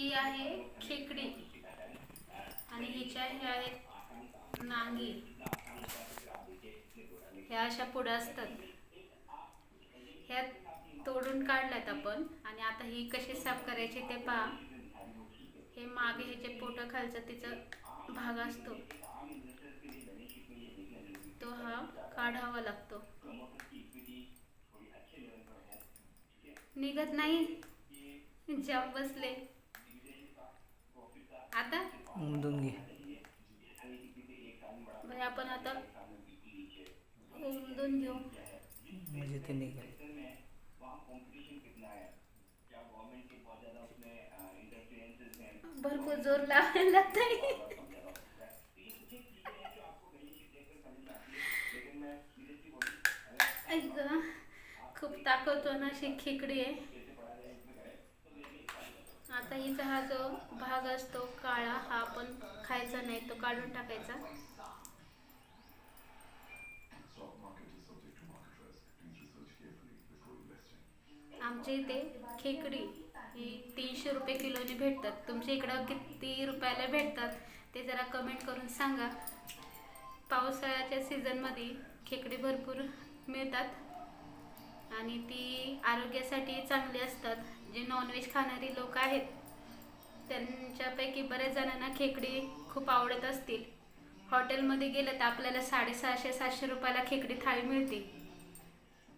ही आहे खेकडी. आणि हिच्या ह्या आहेत नांगी. ह्या अशा पुढं असतात. ह्या तोडून काढल्यात आपण. आणि आता ही कशी साफ करायची ते पहा. हे मागे ह्याचे जे पोटं खालचं तिचं भाग असतो. तो हा काढावा लागतो. निघत नाही. जाम बसले. आता? उमदून घे. भाई आपण आता उमदून घेऊ. म्हणजे ते निघेल. भरपूर जोर लावायला खूप ताकदवान अशी खेकडी आहे. हिचा हा जो भाग असतो काळा हा आपण खायचा नाही तो काढून टाकायचा. आमच्या इथे खेकडी ही तीनशे रुपये किलोने भेटतात. तुमच्या इकडं किती रुपयाला भेटतात ते जरा कमेंट करून सांगा. पावसाळ्याच्या सीझनमध्ये खेकडी भरपूर मिळतात आणि ती आरोग्यासाठी चांगली असतात. जे नॉनव्हेज खाणारी लोक आहेत त्यांच्यापैकी बऱ्याच जणांना खेकडी खूप आवडत असतील. हॉटेलमध्ये गेलं तर आपल्याला साडेसहाशे सातशे रुपयाला खेकडी थाळी मिळते.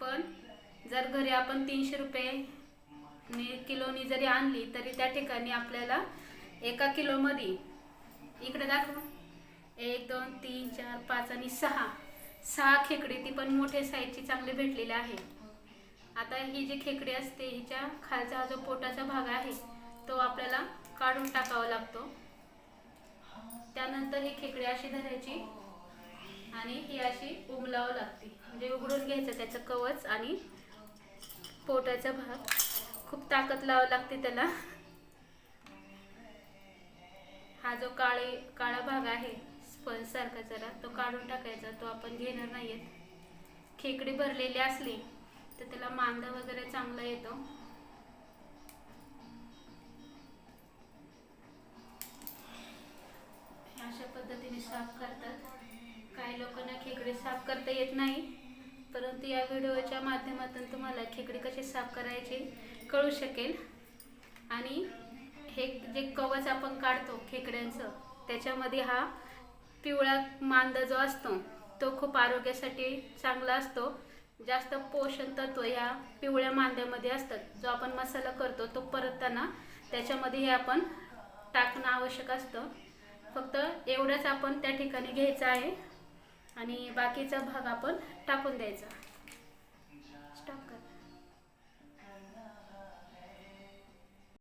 पण जर घरी आपण तीनशे रुपये नि किलोनी जरी आणली तरी त्या ठिकाणी आपल्याला एका किलोमध्ये इकडे दाखव. एक दोन तीन चार पाच आणि सहा. सहा खेकडी ती पण मोठ्या साईजची चांगली भेटलेली आहे. आता ही जी खेकडी असते हिच्या खालचा जो पोटाचा भाग आहे तो आपल्याला काढून टाकावा लागतो. त्यानंतर ही खेकडी अशी धरायची आणि ही अशी उमलावं लागते. म्हणजे उघडून घ्यायचं त्याचं कवच आणि पोटाचा भाग. खूप ताकद लावावं लागते त्याला. हा जो काळे काळा भाग आहे स्पंज सारखा जरा तो काढून टाकायचा. तो आपण घेणार नाहीयेत खेकडी भरलेली असली तर त्याला मांदा वगैरे चांगला येतो. साफ करतात. काही लोकांना खेकडे साफ करता येत नाही. परंतु या व्हिडिओच्या माध्यमातून तुम्हाला खेकडे कशी साफ करायची कळू शकेल. आणि हे जे कवच आपण काढतो खेकड्यांचं त्याच्यामध्ये हा पिवळा मांदा जो असतो तो खूप आरोग्यासाठी चांगला असतो. जास्त पोषण तत्व ह्या पिवळ्या मांद्यामध्ये असतात. जो आपण मसाला करतो तो परतताना त्याच्यामध्ये हे आपण टाकणं आवश्यक असतं. फक्त एवढंच आपण त्या ठिकाणी घ्यायचं आहे. आणि बाकीचा भाग आपण टाकून द्यायचा. स्टॉप करा.